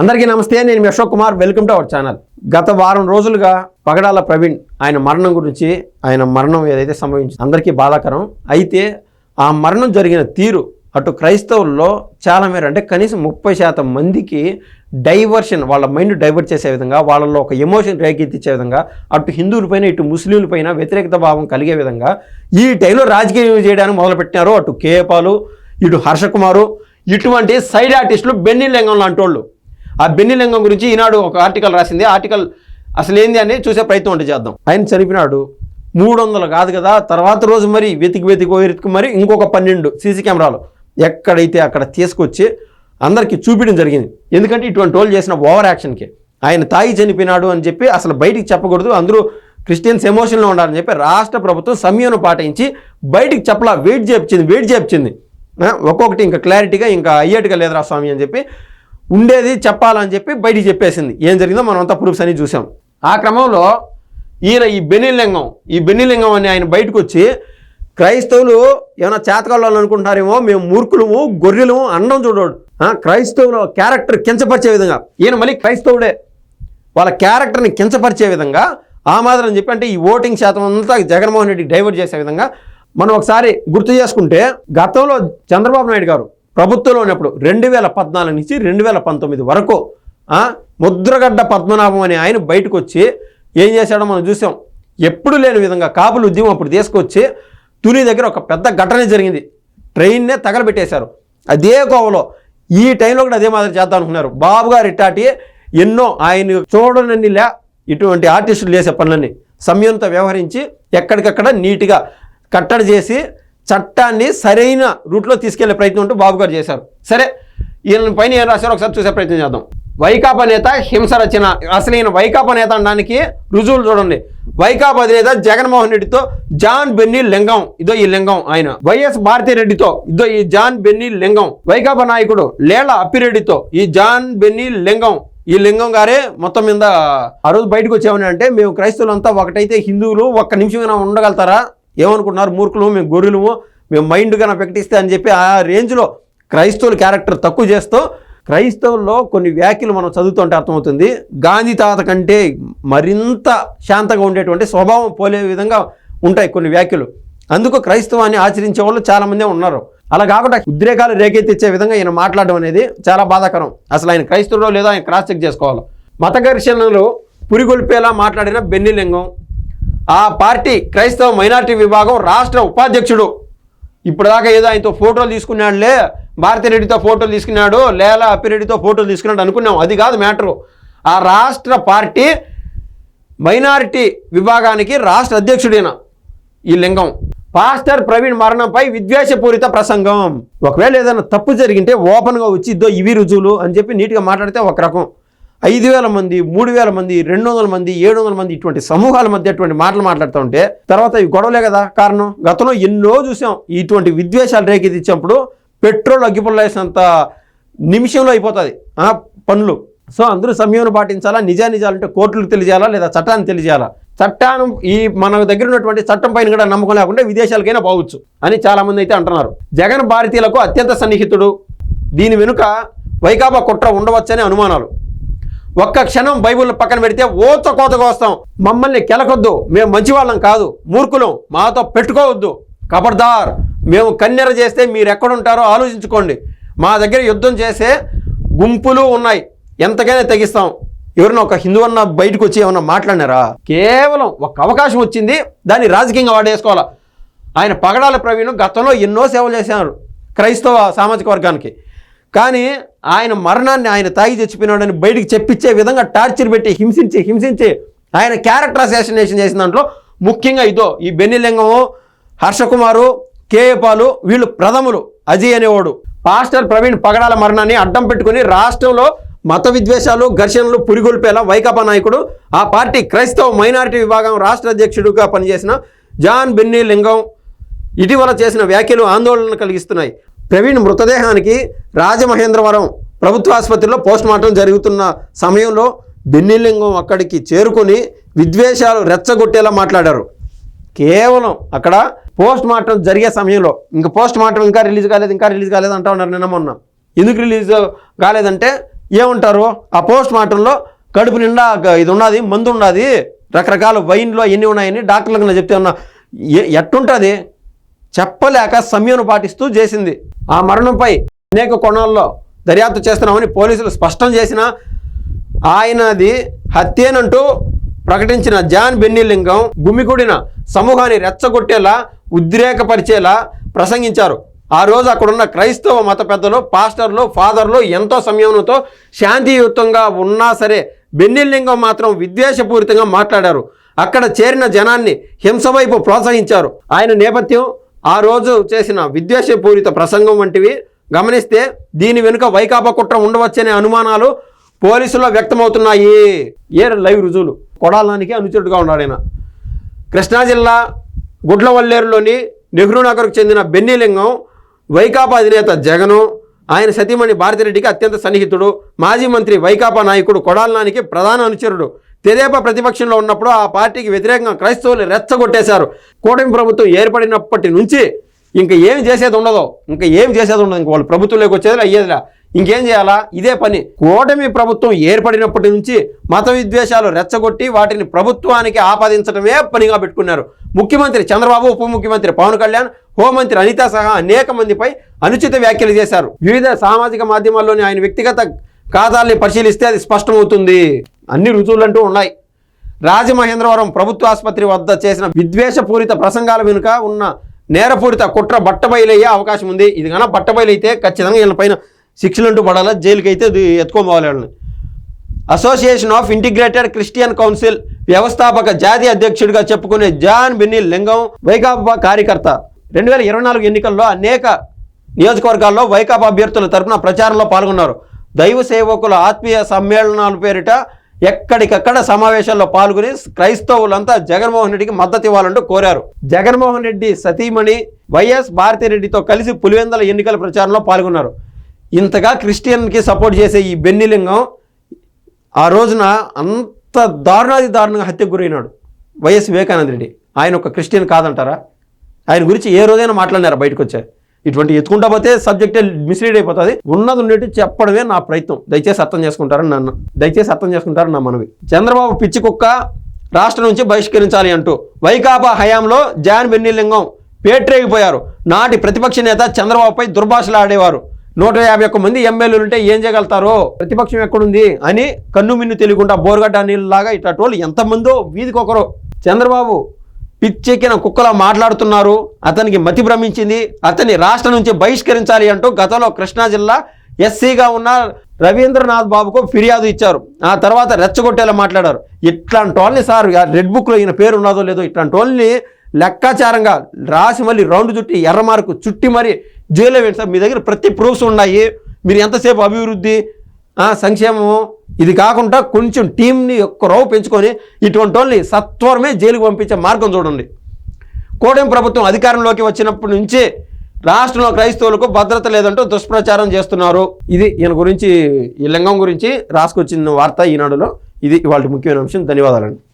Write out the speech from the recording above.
అందరికీ నమస్తే నేను మీ Ashok Kumar. Welcome to our channel గత వారం రోజులుగా పగడాల ప్రవీణ్ ఆయన మరణం గురించి ఆయన మరణం ఏదైతే సంభవించింది అందరికీ బాధాకరం. అయితే ఆ మరణం జరిగిన తీరు అటు క్రైస్తవుల్లో చాలా మేర అంటే కనీసం ముప్పై శాతం మందికి డైవర్షన్ వాళ్ళ మైండ్ డైవర్ట్ చేసే విధంగా వాళ్ళలో ఒక ఎమోషన్ రేకెత్తించే విధంగా అటు హిందువులపైన ఇటు ముస్లింలపైన వ్యతిరేకత భావం కలిగే విధంగా ఈ టైంలో రాజకీయం చేయడానికి మొదలుపెట్టినారు అటు కేపాలు ఇటు హర్షకుమారు ఇటువంటి సైడ్ ఆర్టిస్టులు బెన్నీ లింగం లాంటి వాళ్ళు ఆ బెన్ని లింగం గురించి ఈనాడు ఒక ఆర్టికల్ రాసింది. ఆ ఆర్టికల్ అసలు ఏంది అని చూసే ప్రయత్నం అంటే చేద్దాం. ఆయన చనిపోయినాడు. మూడు వందలు కాదు కదా తర్వాత రోజు మరి వెతికి వెతికి వెతికి మరి ఇంకొక పన్నెండు సీసీ కెమెరాలు ఎక్కడైతే అక్కడ తీసుకొచ్చి అందరికీ చూపించడం జరిగింది. ఎందుకంటే ఇటువంటి టోల్ చేసిన ఓవర్ యాక్షన్కి ఆయన తాగి చనిపోయినాడు అని చెప్పి అసలు బయటికి చెప్పకూడదు. అందరూ క్రిస్టియన్స్ ఎమోషన్లో ఉండాలని చెప్పి రాష్ట్ర ప్రభుత్వం సంయమనం పాటించి బయటికి చెప్పలా వెయిట్ చేపించింది వెయిట్ చేపించింది. ఒక్కొక్కటి ఇంకా క్లారిటీగా ఇంకా అయ్యేట్టుగా లేదురా స్వామి అని చెప్పి ఉండేది చెప్పాలని చెప్పి బయటికి చెప్పేసింది. ఏం జరిగిందో మనం అంతా ప్రూఫ్స్ అని చూసాం. ఆ క్రమంలో ఈయన ఈ బెనిలింగం ఈ బెనిలింగం అని ఆయన బయటకు వచ్చి క్రైస్తవులు ఏమైనా చేతకాళ్ళు అనుకుంటారేమో మేము మూర్ఖులము గొర్రెలము అండం చూడోడు. క్రైస్తవుల క్యారెక్టర్ కించపరిచే విధంగా. ఈయన మళ్ళీ క్రైస్తవుడే. వాళ్ళ క్యారెక్టర్ని కించపరిచే విధంగా ఆ మాత్రం చెప్పి అంటే ఈ ఓటింగ్ శాతం అంతా జగన్మోహన్ రెడ్డి డైవర్ట్ చేసే విధంగా మనం ఒకసారి గుర్తు చేసుకుంటే గతంలో చంద్రబాబు నాయుడు గారు ప్రభుత్వంలో ఉన్నప్పుడు రెండు వేల పద్నాలుగు నుంచి రెండు వేల పంతొమ్మిది వరకు ముద్రగడ్డ పద్మనాభం అనే ఆయన బయటకు వచ్చి ఏం చేశాడో మనం చూసాం. ఎప్పుడు లేని విధంగా కాపులు ఉద్యమం అప్పుడు తీసుకొచ్చి తుని దగ్గర ఒక పెద్ద ఘటన జరిగింది. ట్రైన్నే తగలబెట్టేశారు. అదే కోవలో ఈ టైంలో కూడా అదే మాదిరి చేద్దాం అనుకున్నారు. బాబు గారు ఇట్టాటి ఎన్నో ఆయన చూడనన్ని లే ఇటువంటి ఆర్టిస్టులు చేసే పనులన్నీ సమయంతో వ్యవహరించి ఎక్కడికక్కడ నీట్గా కట్టడి చేసి చట్టాన్ని సరైన రూట్లో తీసుకెళ్ళే ప్రయత్నం ఉంటూ బాబు గారు చేశారు. సరే ఈయన పైన ఏం రాశారో ఒకసారి చూసే ప్రయత్నం చేద్దాం. వైకాపా నేత హింస రచన అసలు ఈయన వైకాపా నేత అనడానికి రుజువులు చూడండి. వైకాపా అధినేత జగన్మోహన్ రెడ్డితో జాన్ బెన్నీ లింగం. ఇదో ఈ లింగం ఆయన. వైఎస్ రెడ్డితో ఇదో ఈ జాన్ బెన్నీ లింగం. వైకాపా నాయకుడు లేళ్ళ అప్పిరెడ్డితో ఈ జాన్ బెన్నీ లింగం. ఈ లింగం గారే మొత్తం మీద ఆ రోజు బయటకు వచ్చామని అంటే మేము క్రైస్తవులంతా ఒకటైతే హిందువులు ఒక్క నిమిషమైనా ఉండగలుగుతారా? ఏమనుకుంటున్నారు? మూర్ఖులు మేము గొర్రెలము మేము మైండ్గా ప్రకటిస్తే అని చెప్పి ఆ రేంజ్లో క్రైస్తవుల క్యారెక్టర్ తక్కువ చేస్తూ క్రైస్తవుల్లో కొన్ని వ్యాఖ్యలు మనం చదువుతుంటే అర్థమవుతుంది. గాంధీ తాత కంటే మరింత శాంతంగా ఉండేటువంటి స్వభావం పోలే విధంగా ఉంటాయి కొన్ని వ్యాఖ్యలు. అందుకు క్రైస్తవాన్ని ఆచరించే వాళ్ళు చాలామందే ఉన్నారు. అలా కాకుండా ఉద్రేకాలు రేకెత్తిచ్చే విధంగా ఈయన మాట్లాడడం అనేది చాలా బాధాకరం. అసలు ఆయన క్రైస్తవుడో లేదో ఆయన క్రాస్ చెక్ చేసుకోవాలి. మత ఘర్షణలు పురిగొల్పేలా మాట్లాడిన బెన్నిలింగం ఆ పార్టీ క్రైస్తవ మైనారిటీ విభాగం రాష్ట్ర ఉపాధ్యక్షుడు. ఇప్పటిదాకా ఏదో ఆయనతో ఫోటోలు తీసుకున్నాడులే భారతిరెడ్డితో ఫోటోలు తీసుకున్నాడు లేలా అప్పిరెడ్డితో ఫోటోలు తీసుకున్నాడు అనుకున్నాం. అది కాదు మ్యాటరు. ఆ రాష్ట్ర పార్టీ మైనారిటీ విభాగానికి రాష్ట్ర అధ్యక్షుడైన ఈ లింగం. పాస్టర్ ప్రవీణ్ మరణంపై విద్వేషపూరిత ప్రసంగం. ఒకవేళ ఏదైనా తప్పు జరిగింటే ఓపెన్గా వచ్చి ఇద్దో ఇవి రుజువులు అని చెప్పి నీట్గా మాట్లాడితే ఒక రకం. ఐదు వేల మంది మూడు వేల మంది రెండు వందల మంది ఏడు వందల మంది ఇటువంటి సమూహాల మధ్య అటువంటి మాటలు మాట్లాడుతూ ఉంటే తర్వాత ఇవి గొడవలే కదా? కారణం? గతంలో ఎన్నో చూసాం. ఇటువంటి విద్వేషాలు రేకెత్తించినప్పుడు పెట్రోల్ అగ్గిపుల్లేసినంత నిమిషంలో అయిపోతుంది పనులు. సో అందరూ సంయమనం పాటించాలా? నిజానిజాలంటే కోర్టులకు తెలియజేయాలా లేదా చట్టాన్ని తెలియజేయాలా చట్టాన్ని ఈ మన దగ్గర ఉన్నటువంటి చట్టం పైన కూడా నమ్మకం లేకుండా విదేశాలకైనా పోవచ్చు అని చాలామంది అయితే అంటున్నారు. జగన్ భారతీయులకు అత్యంత సన్నిహితుడు. దీని వెనుక వైకాపా కుట్ర ఉండవచ్చని అనుమానాలు. ఒక్క క్షణం బైబిల్ పక్కన పెడితే ఓత కోతగా వస్తాం. మమ్మల్ని కెలకొద్దు. మేము మంచివాళ్ళం కాదు. మూర్ఖులం. మాతో పెట్టుకోవద్దు. కబర్దార్. మేము కన్నెర చేస్తే మీరు ఎక్కడుంటారో ఆలోచించుకోండి. మా దగ్గర యుద్ధం చేసే గుంపులు ఉన్నాయి. ఎంతకైనా తెగిస్తాం. ఎవరైనా ఒక హిందూ అన్న బయటకు వచ్చి ఏమన్నా మాట్లాడినారా? కేవలం ఒక అవకాశం వచ్చింది. దాన్ని రాజకీయంగా వాడేసుకోవాలా. ఆయన పగడాల ప్రవీణ్ గతంలో ఎన్నో సేవలు చేశారు. క్రైస్తవ సామాజిక వర్గానికి. కానీ ఆయన మరణాన్ని ఆయన తాగి చచ్చిపోయినాడని బయటికి చెప్పించే విధంగా టార్చర్ పెట్టి హింసించి హింసించి ఆయన క్యారెక్టర్ అసాసినేషన్ చేసిన దాంట్లో ముఖ్యంగా ఇదో ఈ బెన్నిలింగము హర్షకుమారు కేయపాలు వీళ్ళు ప్రథములు అజయ్ అనేవాడు. పాస్టర్ ప్రవీణ్ పగడాల మరణాన్ని అడ్డం పెట్టుకుని రాష్ట్రంలో మత విద్వేషాలు ఘర్షణలు పురిగొల్పేలా వైకాపా నాయకుడు ఆ పార్టీ క్రైస్తవ మైనారిటీ విభాగం రాష్ట్ర అధ్యక్షుడిగా పనిచేసిన జాన్ బెన్నీ లింగం ఇటీవల చేసిన వ్యాఖ్యలు ఆందోళన కలిగిస్తున్నాయి. ప్రవీణ్ మృతదేహానికి రాజమహేంద్రవరం ప్రభుత్వ ఆసుపత్రిలో పోస్ట్మార్టం జరుగుతున్న సమయంలో బెన్నిలింగం అక్కడికి చేరుకొని విద్వేషాలు రెచ్చగొట్టేలా మాట్లాడారు. కేవలం అక్కడ పోస్ట్ మార్టం జరిగే సమయంలో ఇంకా పోస్ట్ మార్టం ఇంకా రిలీజ్ కాలేదు ఇంకా రిలీజ్ కాలేదు అంటా ఉన్నారు నిన్న మొన్న. ఎందుకు రిలీజ్ కాలేదంటే ఏమంటారు? ఆ పోస్ట్ మార్టంలో కడుపు నిండా ఇది ఉన్నది మందు ఉన్నది రకరకాల వైన్లో ఎన్ని ఉన్నాయని డాక్టర్లకు నేను చెప్తే ఉన్నా ఎట్టుంటుంది? చెప్పలేక సమయం పాటిస్తూ చేసింది. ఆ మరణంపై అనేక కోణాల్లో దర్యాప్తు చేస్తున్నామని పోలీసులు స్పష్టం చేసిన ఆయనది హత్యేనంటూ ప్రకటించిన జాన్ బెన్నిలింగం గుమికూడిన సమూహాన్ని రెచ్చగొట్టేలా ఉద్రేకపరిచేలా ప్రసంగించారు. ఆ రోజు అక్కడున్న క్రైస్తవ మత పెద్దలు పాస్టర్లు ఫాదర్లు ఎంతో సంయమనంతో శాంతియుతంగా ఉన్నా సరే బెన్నిలింగం మాత్రం విద్వేషపూరితంగా మాట్లాడారు. అక్కడ చేరిన జనాన్ని హింస వైపు ప్రోత్సహించారు. ఆయన నేపథ్యం ఆ రోజు చేసిన విద్వేషపూరిత ప్రసంగం వంటివి గమనిస్తే దీని వెనుక వైకాపా కుట్ర ఉండవచ్చనే అనుమానాలు పోలీసుల్లో వ్యక్తమవుతున్నాయి. ఏ లైవ్ రుజువులు. కొడాలానికి అనుచరుడుగా ఉన్నాడు ఆయన. కృష్ణా జిల్లా గుడ్లవల్లేరులోని నెహ్రూ నగర్కు చెందిన బెన్నిలింగం వైకాపా అధినేత జగను ఆయన సతీమణి భారతిరెడ్డికి అత్యంత సన్నిహితుడు. మాజీ మంత్రి వైకాపా నాయకుడు కొడాలనానికి ప్రధాన అనుచరుడు. తెదేపా ప్రతిపక్షంలో ఉన్నప్పుడు ఆ పార్టీకి వ్యతిరేకంగా క్రైస్తవులు రెచ్చగొట్టేశారు. కూటమి ప్రభుత్వం ఏర్పడినప్పటి నుంచి ఇంక ఏం చేసేది ఉండదు ఇంకా ఏం చేసేది ఉండదు ఇంక వాళ్ళు ప్రభుత్వంలోకి వచ్చేది అయ్యేదిలా. ఇంకేం చేయాలా? ఇదే పని. కూటమి ప్రభుత్వం ఏర్పడినప్పటి నుంచి మత విద్వేషాలు రెచ్చగొట్టి వాటిని ప్రభుత్వానికి ఆపాదించడమే పనిగా పెట్టుకున్నారు. ముఖ్యమంత్రి చంద్రబాబు ఉప ముఖ్యమంత్రి పవన్ కళ్యాణ్ హోంమంత్రి అనిత సహా అనేక మందిపై అనుచిత వ్యాఖ్యలు చేశారు. వివిధ సామాజిక మాధ్యమాల్లోని ఆయన వ్యక్తిగత ఖాతాల్ని పరిశీలిస్తే అది స్పష్టమవుతుంది. అన్ని రుజువులంటూ ఉన్నాయి. రాజమహేంద్రవరం ప్రభుత్వ ఆసుపత్రి వద్ద చేసిన విద్వేషపూరిత ప్రసంగాల వెనుక ఉన్న నేరపూరిత కుట్ర బట్టబయలయ్యే అవకాశం ఉంది. ఇది కన్నా బట్టబయలైతే ఖచ్చితంగా వీళ్ళ పైన శిక్షలు అంటూ పడాలా జైలుకి అయితే ఇది వాళ్ళని. Association of Integrated Christian Council వ్యవస్థాపక జాతీయ అధ్యక్షుడిగా చెప్పుకునే జాన్ బెన్నిల్ లింగం వైకాపా కార్యకర్త. రెండు వేల ఇరవై నాలుగు ఎన్నికల్లో అనేక నియోజకవర్గాల్లో వైకాపా అభ్యర్థుల తరపున ప్రచారంలో పాల్గొన్నారు. దైవ సేవకుల ఆత్మీయ సమ్మేళనాల పేరిట ఎక్కడికక్కడ సమావేశాల్లో పాల్గొని క్రైస్తవులంతా జగన్మోహన్ రెడ్డికి మద్దతు ఇవ్వాలంటూ కోరారు. జగన్మోహన్ రెడ్డి సతీమణి వైఎస్ భారతిరెడ్డితో కలిసి పులివెందల ఎన్నికల ప్రచారంలో పాల్గొన్నారు. ఇంతగా క్రిస్టియన్కి సపోర్ట్ చేసే ఈ బెన్నిలింగం ఆ రోజున అంత దారుణాది దారుణంగా హత్యకు గురైనాడు వైఎస్ వివేకానంద రెడ్డి. ఆయన ఒక క్రిస్టియన్ కాదంటారా? ఆయన గురించి ఏ రోజైనా మాట్లాడినారా బయటకు వచ్చారు ఇటువంటి ఎత్తుకుంటా పోతే సబ్జెక్టే మిస్లీడ్ అయిపోతుంది. ఉన్నది ఉండేటి చెప్పడమే నా ప్రయత్నం. దయచేసి అర్థం చేసుకుంటారని నన్ను దయచేసి అర్థం చేసుకుంటారని నా మనవి. చంద్రబాబు పిచ్చి కుక్క రాష్ట్రం నుంచి బహిష్కరించాలి అంటూ వైకాపా హయాంలో జాన్ బెన్నిలింగం పేట్రేగిపోయారు. నాటి ప్రతిపక్ష నేత చంద్రబాబుపై దుర్భాషలు ఆడేవారు. నూట యాభై ఒక్క మంది ఎమ్మెల్యేలు ఉంటే ఏం చేయగలుగుతారో? ప్రతిపక్షం ఎక్కడుంది అని కన్ను మిన్ను తెలియకుండా బోరుగడ్డ నీళ్ళలాగా ఇట్లాంటి వాళ్ళు ఎంతమందో వీధికి ఒకరు చంద్రబాబు పిచ్చెక్కిన కుక్కలా మాట్లాడుతున్నారు. అతనికి మతి భ్రమించింది. అతన్ని రాష్ట్రం నుంచి బహిష్కరించాలి అంటూ గతంలో కృష్ణా జిల్లా ఎస్సీగా ఉన్న రవీంద్రనాథ్ బాబుకు ఫిర్యాదు ఇచ్చారు. ఆ తర్వాత రెచ్చగొట్టేలా మాట్లాడారు. ఇట్లాంటి వాళ్ళని సార్ రెడ్ బుక్లో ఈయన పేరు ఉన్నదో లేదో ఇట్లాంటి వాళ్ళని లెక్కాచారంగా రాసి మళ్ళీ రౌండ్ చుట్టి ఎర్ర మార్కు చుట్టి మరి జైల్లో వేయండి సార్. మీ దగ్గర ప్రతి ప్రూఫ్స్ ఉన్నాయి. మీరు ఎంతసేపు అభివృద్ధి సంక్షేమము. ఇది కాకుండా కొంచెం టీంని ఒక్క రోవు పెంచుకొని ఇటువంటి వాళ్ళని సత్వరమే జైలుకు పంపించే మార్గం చూడండి. కోడెం ప్రభుత్వం అధికారంలోకి వచ్చినప్పటి నుంచి రాష్ట్రంలో క్రైస్తవులకు భద్రత లేదంటూ దుష్ప్రచారం చేస్తున్నారు. ఇది ఈయన గురించి ఈ లింగం గురించి రాసుకొచ్చిన వార్త ఈనాడులో. ఇది ఇవాళ ముఖ్యమైన అంశం. ధన్యవాదాలండి.